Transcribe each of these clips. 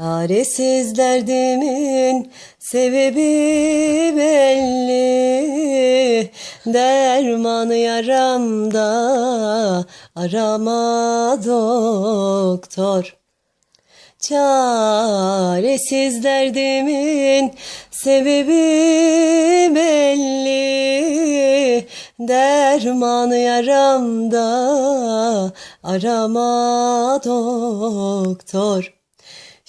Çaresiz derdimin sebebi belli. Dermanı yaramda arama doktor. Çaresiz derdimin sebebi belli. Dermanı yaramda arama doktor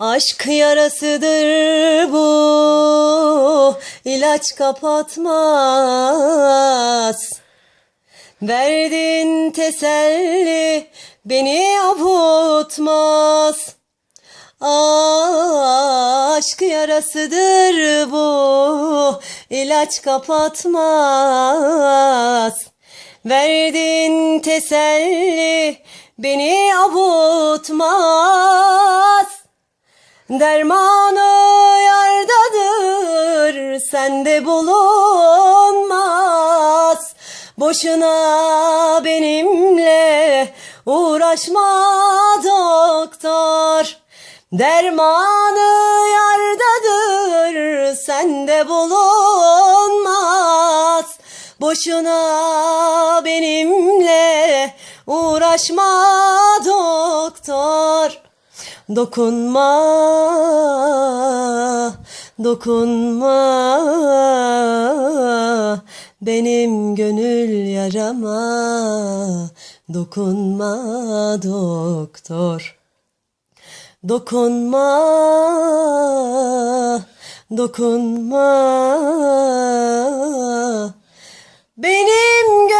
Aşk yarasıdır bu, ilaç kapatmaz. Verdin teselli beni avutmaz. Aşk yarasıdır bu, ilaç kapatmaz. Verdin teselli beni avutmaz. Dermanı yardadır, sende bulunmaz. Boşuna benimle uğraşma doktor. Dermanı yardadır, sende bulunmaz. Boşuna benimle uğraşma doktor. Dokunma, dokunma benim gönül yarama. Dokunma doktor. Dokunma, dokunma benim gönül